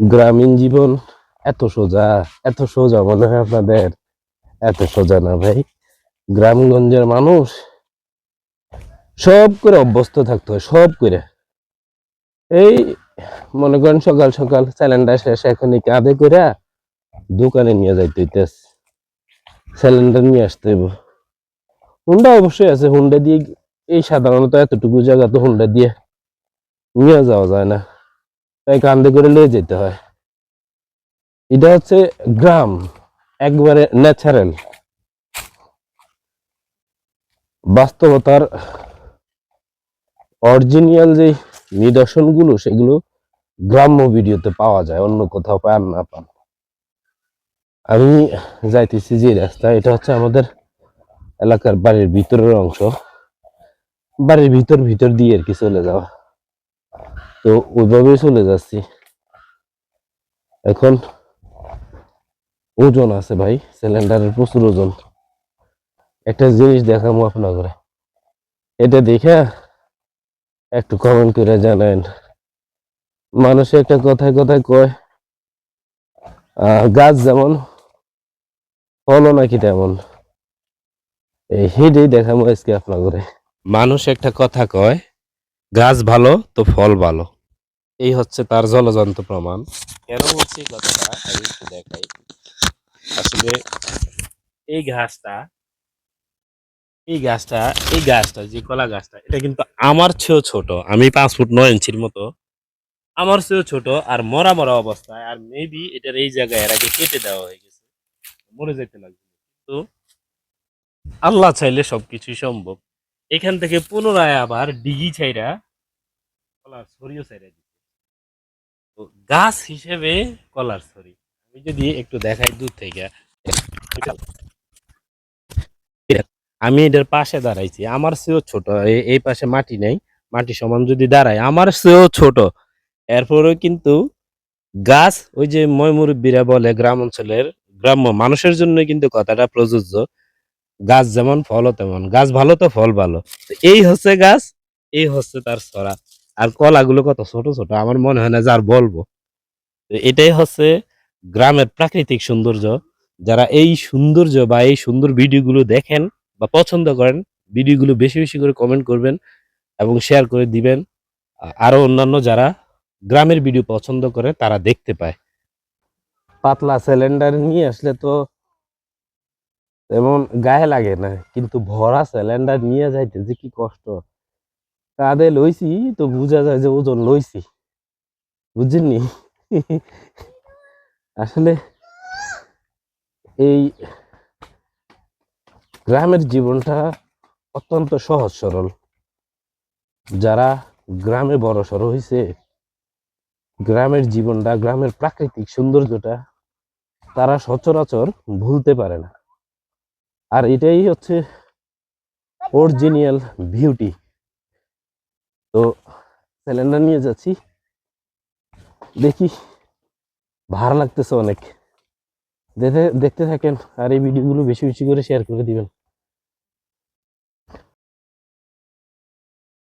গ্রামীণ জীবন এত সোজা এত সোজা মনে হয় আপনাদের, এত সোজা না ভাই। গ্রামগঞ্জের মানুষ সব করে অভ্যস্ত থাকতে হয়, সব করে। এই মনে করেন সকাল সকাল সিলিন্ডার শেষ এখনই কাঁধে করে দোকানে নিয়ে যাইতে হইতেছে। সিলিন্ডার নিয়ে আসতে হইব। হুন্ডা অবশ্যই আছে, হুন্ডা দিয়ে এই সাধারণত এতটুকু জায়গা তো হুন্ডা দিয়ে নিয়ে যাওয়া যায় না। তাই কান্দে করে নিয়ে যেতে হয়। এটা হচ্ছে গ্রাম, একবারে ন্যাচারাল বাস্তবতার অরিজিনাল যে নিদর্শনগুলো, সেগুলো গ্রাম্য ভিডিওতে পাওয়া যায়, অন্য কোথাও পান না পান। আমি যাইতেছি যে রাস্তা এটা হচ্ছে আমাদের এলাকার বাড়ির ভিতরের অংশ। বাড়ির ভিতর ভিতর দিয়ে আর কি চলে যাওয়া। তো ওইভাবেই চলে যাচ্ছি। এখন ওজন আছে ভাই সিলিন্ডারের প্রচুর ওজন। একটা জিনিস দেখাবো আপনার করে এটা দেখে একটু কমেন্ট করে জানেন মানুষে একটা কথায় কথায় কয় গাছ যেমন, ফলও নাকি তেমন। এই হেডেই দেখাবো আজকে আপনার করে মানুষ একটা কথা কয়, গাছ ভালো তো ফল ভালো। এই হচ্ছে তার জলজন্ত প্রমাণ। কেন বলছি কথাটা? আমি একটু দেখাই। আসলে এই ঘাসটা, এই গাছটা এই গাছটা যে কলা গাছটা এটা কিন্তু আমার চেয়েও ছোট। আমি পাঁচ ফুট নয় ইঞ্চির মতো। আমার চেয়েও ছোট আর মরা মরা অবস্থায়, আর মেবি এটার এই জায়গায় এর আগে কেটে দেওয়া হয়ে গেছে। মরে যেতে লাগবে। তো আল্লাহ চাইলে সবকিছুই সম্ভব। এখান থেকে পুনরায় আবার ডিগি ছাইরা কলা ছড়িও ছাইরা গাছ হিসেবে কলার ছড়ি আমি যদি একটু দেখাই দূর থেকে। আমি এটার পাশে দাঁড়াইছি। আমার চেয়েও ছোট। এই পাশে মাটি নেই। মাটি সমান যদি দাঁড়ায়, আমার চেয়েও ছোট। এরপরেও কিন্তু গাছ, ওই যে ময়মুরব্বীরা বলে গ্রাম অঞ্চলের গ্রাম্য মানুষের জন্য কিন্তু কথাটা প্রযোজ্য। গাছ যেমন ফলও তেমন। গাছ ভালো তো ফল ভালো। এই হচ্ছে গাছ, এই হচ্ছে তার ছড়া। আর কলাগুলো কত ছোট ছোট, আমার মনে হয় না যার বলব। এটাই হচ্ছে গ্রামের প্রাকৃতিক সৌন্দর্য। যারা এই সৌন্দর্য বা এই সুন্দর ভিডিওগুলো দেখেন বা পছন্দ করেন, ভিডিওগুলো বেশি বেশি করে কমেন্ট করবেন এবং শেয়ার করে দিবেন। আরও অন্যান্য যারা গ্রামের ভিডিও পছন্দ করে, তারা দেখতে পায়। পাতলা সিলিন্ডার নিয়ে আসলে তো তেমন গায়ে লাগে না, কিন্তু ভরা সিলিন্ডার নিয়ে যাইতে যে কি কষ্ট। কাঁধে লইছি, তো বোঝা যায় যে ওজন লইছি। বুঝছেননি? আসলে এই গ্রামের জীবনটা অত্যন্ত সহজ সরল। যারা গ্রামে বড় সড়ো হয়েছে গ্রামের জীবনটা, গ্রামের প্রাকৃতিক সৌন্দর্যটা তারা সচরাচর ভুলতে পারে না। আর এটাই হচ্ছে অরিজিনাল বিউটি তো সিলিন্ডার নিয়ে যাচ্ছি। দেখি ভালো লাগতেছে অনেক। দেখতে থাকেন আর এই ভিডিওগুলো বেশি বেশি করে শেয়ার করে দিবেন।